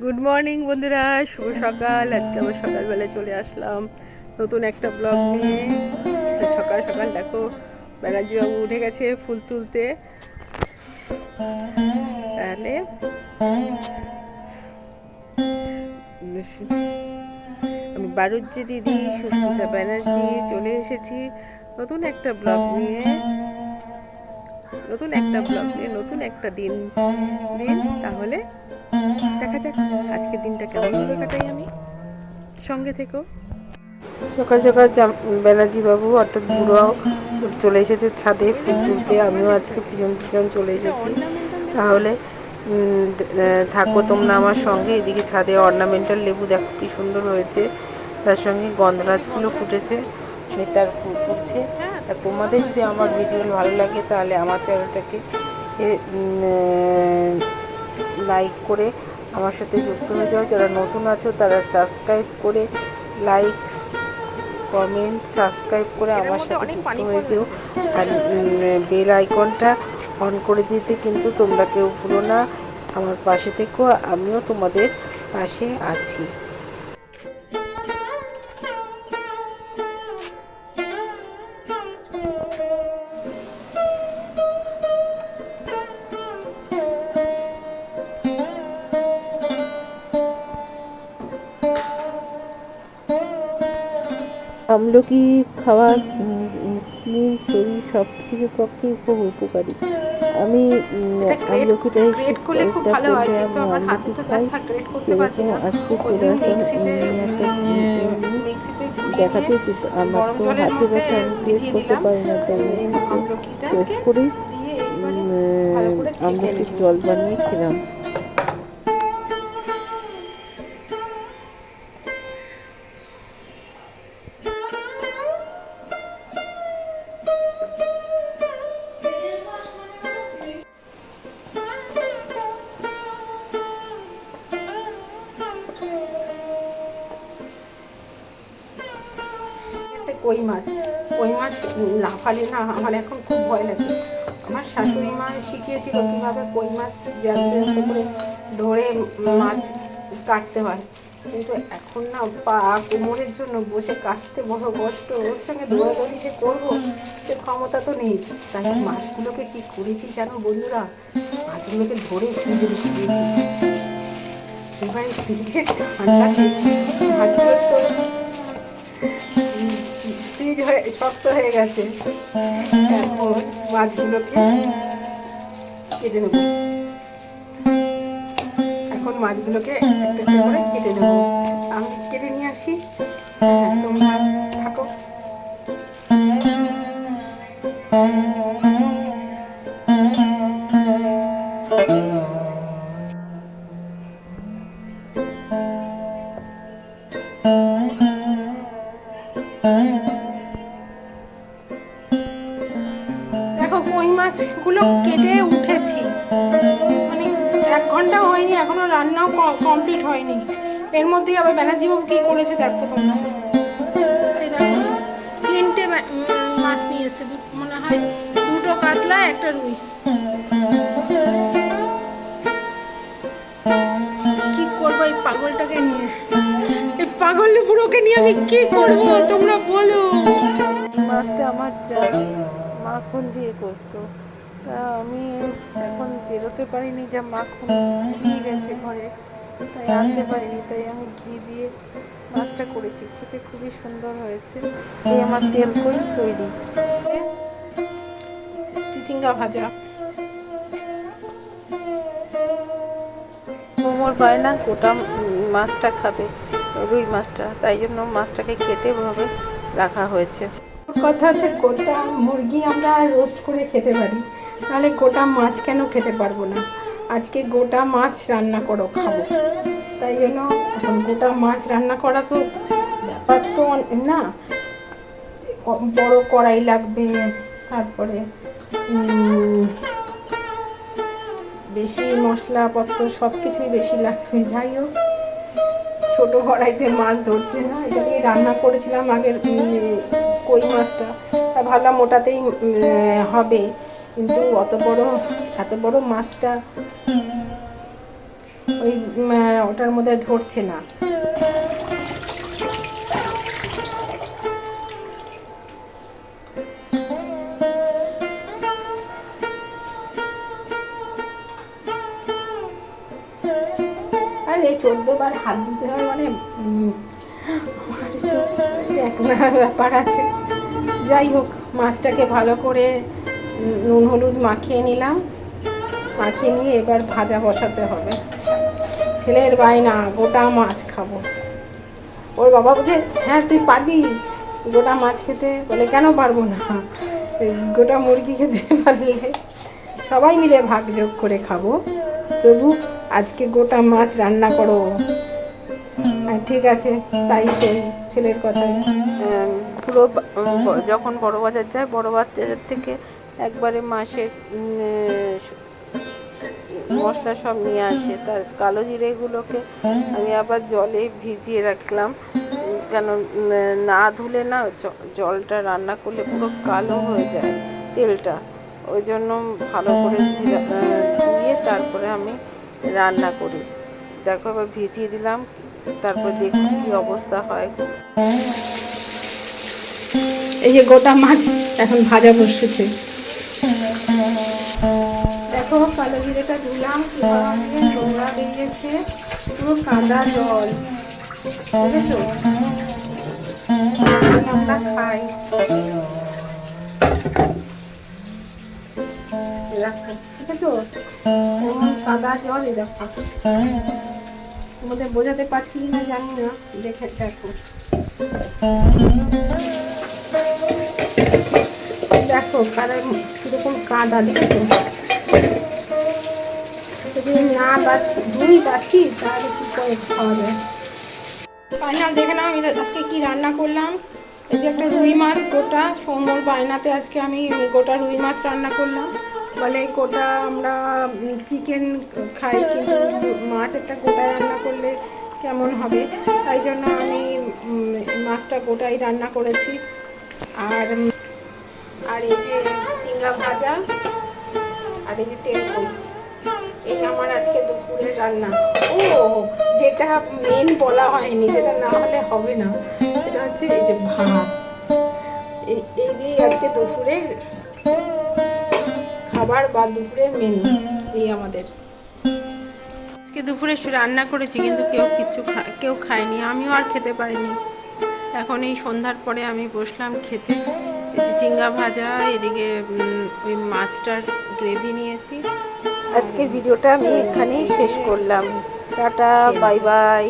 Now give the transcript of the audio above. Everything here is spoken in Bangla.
গুড মর্নিং বন্ধুরা। শুভ সকাল। আজকে আবার সকালবেলা চলে আসলাম নতুন একটা ব্লগ নিয়ে। সকাল সকাল দেখো ব্যানার্জি বাবু উঠে গেছে ফুল তুলতে। তাহলে আমি বারুজ্জি দিদি, সুস্মিতা ব্যানার্জি চলে এসেছি নতুন একটা ব্লগ নিয়ে। নতুন একটা ব্লগ নিয়ে, নতুন একটা দিন দিন তাহলে দেখা যাক, আজকের দিনটা কেমন কাটাই আমি। সঙ্গে থেকো। সকাল সকাল ব্যানার্জি বাবু অর্থাৎ বুড়ো চলে এসেছে ছাদে ফুল তুলতে। আমিও আজকে পিছন পিছন চলে এসেছি। তাহলে থাকো তোমরা আমার সঙ্গে। এদিকে ছাদে অর্নামেন্টাল লেবু দেখো কি সুন্দর হয়েছে। তার সঙ্গে গন্ধরাজ ফুলও ফুটেছে, নেতার ফুল ফুটছে। আর তোমাদের যদি আমার ভিডিও ভালো লাগে, তাহলে আমার চ্যানেলটাকে লাইক করে আমার সাথে যুক্ত হয়ে যাও। যারা নতুন আছো তারা সাবস্ক্রাইব করে লাইক কমেন্ট সাবস্ক্রাইব করে আমার সাথে যুক্ত হয়ে যেও। আর বেল আইকনটা অন করে দিতে কিন্তু তোমরা কেউ ভুলো না। আমার পাশে থেকেও আমিও তোমাদের পাশে আছি। আমলকি খাওয়া স্কিন শরীর সব কিছুর পক্ষে খুব উপকারী। আমি আমলকিটাই করলে হয় করলে কিন্তু আমি আমলকি খাই সেরকম আজকে চলে আসলাম একটা দেখাতে যে আমার তো হাতে ব্যথা আমি প্রেস করতে পারি না তাই এই মিক্সিতে আমলকিটাকে প্রেস করে। দিয়ে এইবারে ভালো করে ছেঁকে আমলকির জল বানিয়ে খেলাম। কই মাছ? কই মাছ না লাফালে না, আমার এখন খুব ভয় লাগে। আমার শাশুড়ি মা শিখিয়েছিল কীভাবে কই মাছ জ্যান্ত করে ধরে মাছ কাটতে হয়। কিন্তু এখন না পা কোমরের জন্য বসে কাটতে বড় কষ্ট। ওর সঙ্গে দৌড়াদৌড়ি যে করব, সে ক্ষমতা তো নেই। তাই মাছগুলোকে কি করেছি জানো বন্ধুরা? মাছগুলোকে ধরে ফ্রিজে রেখে দিয়েছি। এবার ফ্রিজে ঠান্ডা মাছগুলো তো ফ্রিজ হয়ে শক্ত হয়ে গেছে। এখন মাছগুলোকে কেটে নেব। এখন মাছগুলোকে একটা একটা করে কেটে নেব। আমি কেটে নিয়ে আসি। হ্যাঁ, তোমরা থাকো। দেখো কমপ্লিট হয়নি। এর মধ্যেই আবার ব্যানার্জি বাবু কী করেছে দেখো তোমরা। তিনটে মাছ নিয়ে এসছে। মনে হয় দুটো কাতলা, একটা রুই। কি করব এই পাগলটাকে নিয়ে? এই পাগল বুড়োকে নিয়ে আমি কি করব? তোমরা বলো। মাছটা আমার যা মাখন দিয়ে করতো। তা আমি এখন বেরোতে পারিনি যে মাখন নিয়ে গেছে ঘরে। তাই আনতে পারিনি, তাই আমি ঘি দিয়ে মাছটা করেছি। খেতে খুবই সুন্দর হয়েছে। এই আমার তেল কই তৈরি। চিচিঙ্গা ভাজা। মোমোর পায় না গোটা মাছটা খাবে, রুই মাছটা। তাই জন্য মাছটাকে কেটে ভাবে রাখা হয়েছে। কথা হচ্ছে, গোটা মুরগি আমরা রোস্ট করে খেতে পারি। তাহলে গোটা মাছ কেন খেতে পারব না? আজকে গোটা মাছ রান্না করো, খাব। তাই জন্য এখন গোটা মাছ রান্না করা তো ব্যাপার তো না। বড় কড়াই লাগবে, তারপরে বেশি মশলাপত্র সব কিছুই বেশি লাগবে। যাই হোক, ছোটো কড়াইতে মাছ ধরছে না। এটা দিয়ে রান্না করেছিলাম আগের কই মাছটা। তা ভাবলাম ওটাতেই হবে। কিন্তু অত বড়, এত বড় মাছটা ওই ওটার মধ্যে ধরছে না। আর এই বার হাত দিতে হয় মানে এক ব্যাপার আছে। যাই হোক, মাছটাকে ভালো করে নুন হলুদ মাখিয়ে নিলাম। মাখিয়ে নিয়ে এবার ভাজা বসাতে হবে। ছেলের বায়না গোটা মাছ খাব। ওর বাবা বলছে হ্যাঁ তুই পারবি? গোটা মাছ খেতে বলে কেন পারব না? গোটা মুরগি খেতে পারলে সবাই মিলে ভাগ যোগ করে খাব। তবু আজকে গোটা মাছ রান্না করো। আর ঠিক আছে তাই সেই ছেলের কথাই। আহ, পুরো যখন বড় বাজার যায় বড় বাজার থেকে একবারে মাসের মশলা সব নিয়ে আসে। তার কালো জিরেগুলোকে আমি আবার জলে ভিজিয়ে রাখলাম। কেন না ধুলে না জলটা রান্না করলে পুরো কালো হয়ে যায় তেলটা। ওই জন্য ভালো করে ধুয়ে তারপরে আমি রান্না করি। দেখো আবার ভিজিয়ে দিলাম। তারপর দেখুন কি অবস্থা হয়। এই যে গোটা মাছ এখন ভাজা বসেছে। কালো জিরেটা দিলাম নোংরা বেরিয়েছে পুরো কাদা জল। বুঝেছ? আমরা ঠিক আছে কাদা জল দেখো। তোমাদের বোঝাতে পারছি না জানি না। দেখে দেখো। দেখো কারা কীরকম কাদা দেখো যদি না বাছি দুই বাছি দেখে নাও, আমি আজকে কি রান্না করলাম। এই যে একটা রুই মাছ, গোটা সোমর বায়নাতে আজকে আমি গোটা রুই মাছ রান্না করলাম। বলে গোটা আমরা চিকেন খাই, কিন্তু মাছ একটা গোটা রান্না করলে কেমন হবে? তাই জন্য আমি মাছটা গোটাই রান্না করেছি। আর আর এই যে চিংড়া ভাজা, আর এই যে তেল এই আমার আজকে দুপুরের রান্না। ও, যেটা মেন বলা হয়নি, যেটা না হলে হবে না, সেটা হচ্ছে এই যে ভাত। এই দিয়ে আজকে দুপুরের খাবার বা দুপুরের মেনু এই আমাদের। আজকে দুপুরে রান্না করেছি, কিন্তু কেউ কিচ্ছু কেউ খায়নি, আমিও আর খেতে পারিনি। এখন এই সন্ধ্যার পরে আমি বসলাম খেতে। চিংড়া ভাজা, এদিকে ওই মাছটার গ্রেভি নিয়েছি। আজকের ভিডিওটা আমি এখানেই শেষ করলাম। Tata bye bye.